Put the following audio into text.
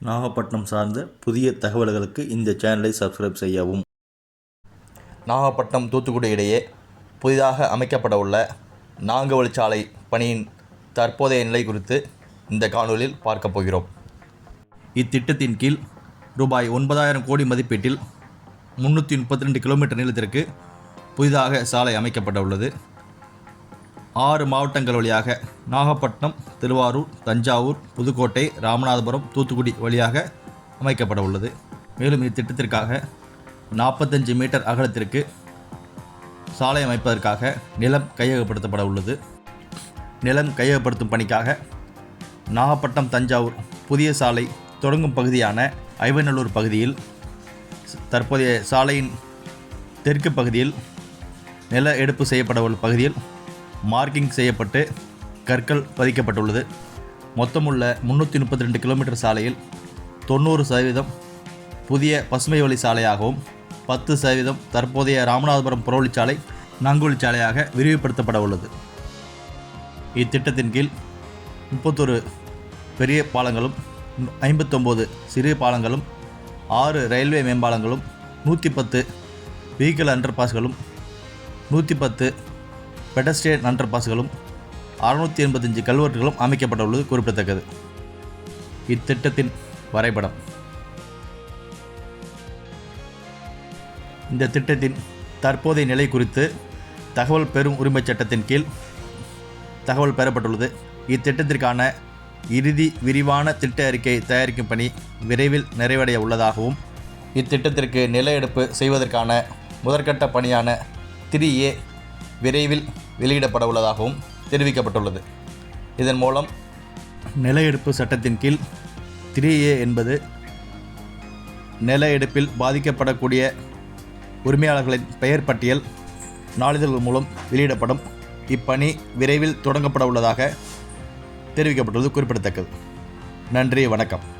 நாகப்பட்டினம் சார்ந்த புதிய தகவல்களுக்கு இந்த சேனலை சப்ஸ்கிரைப் செய்யவும். நாகப்பட்டினம் தூத்துக்குடி இடையே புதிதாக அமைக்கப்பட உள்ள நான்கு வழிச்சாலை பணியின் தற்போதைய நிலை குறித்து இந்த காணொலியில் பார்க்கப் போகிறோம். இத்திட்டத்தின் கீழ் ரூபாய் ஒன்பதாயிரம் கோடி மதிப்பீட்டில் முன்னூற்றி முப்பத்தி ரெண்டு கிலோமீட்டர் நீளத்திற்கு புதிதாக சாலை அமைக்கப்பட உள்ளது ஆறு மாவட்டங்கள் வழியாக நாகப்பட்டினம் திருவாரூர் தஞ்சாவூர் புதுக்கோட்டை ராமநாதபுரம் தூத்துக்குடி வழியாக அமைக்கப்பட உள்ளது. மேலும் இத்திட்டத்திற்காக நாற்பத்தஞ்சு மீட்டர் அகலத்திற்கு சாலை அமைப்பதற்காக நிலம் கையகப்படுத்தப்பட உள்ளது. நிலம் கையகப்படுத்தும் பணிக்காக நாகப்பட்டினம் தஞ்சாவூர் புதிய சாலை தொடங்கும் பகுதியான ஐவநல்லூர் பகுதியில் தற்போதைய சாலையின் தெற்கு பகுதியில் நில எடுப்பு செய்யப்பட உள்ள பகுதியில் மார்க்கிங் செய்யப்பட்டு கற்கள் பதிக்கப்பட்டுள்ளது. மொத்தமுள்ள முந்நூற்றி முப்பத்தி ரெண்டு கிலோமீட்டர் சாலையில் தொண்ணூறு சதவீதம் புதிய பசுமை வழி சாலையாகவும் பத்து சதவீதம் தற்போதைய ராமநாதபுரம் புறவழிச்சாலை நாங்குவழிச்சாலையாக விரிவுபடுத்தப்பட உள்ளது. இத்திட்டத்தின் கீழ் முப்பத்தொரு பெரிய பாலங்களும் ஐம்பத்தொம்போது சிறிய பாலங்களும் ஆறு ரயில்வே மேம்பாலங்களும் நூற்றி பத்து வெஹிக்கிள் அண்டர்பாஸ்களும் நூற்றி பத்து பெடஸ்ட்ரியன் அண்டர்பாஸ்களும் அறுநூற்றி எண்பத்தஞ்சு கல்வெட்டுகளும் அமைக்கப்பட்டுள்ளது குறிப்பிடத்தக்கது. இத்திட்டத்தின் வரைபடம். இந்த திட்டத்தின் தற்போதைய நிலை குறித்து தகவல் பெறும் உரிமைச் சட்டத்தின் கீழ் தகவல் பெறப்பட்டுள்ளது. இத்திட்டத்திற்கான இறுதி விரிவான திட்ட அறிக்கை தயாரிக்கும் பணி விரைவில் நிறைவடைய உள்ளதாகவும் இத்திட்டத்திற்கு நில எடுப்பு செய்வதற்கான முதற்கட்ட பணியான திரி ஏ விரைவில் வெளியிடப்பட உள்ளதாகவும் தெரிவிக்கப்பட்டுள்ளது. இதன் மூலம் நில எடுப்பு சட்டத்தின் கீழ் த்ரீ ஏ என்பது நில எடுப்பில் பாதிக்கப்படக்கூடிய உரிமையாளர்களின் பெயர் பட்டியல் நாளிதழ்கள் மூலம் வெளியிடப்படும். இப்பணி விரைவில் தொடங்கப்பட உள்ளதாக தெரிவிக்கப்பட்டுள்ளது குறிப்பிடத்தக்கது. நன்றி வணக்கம்.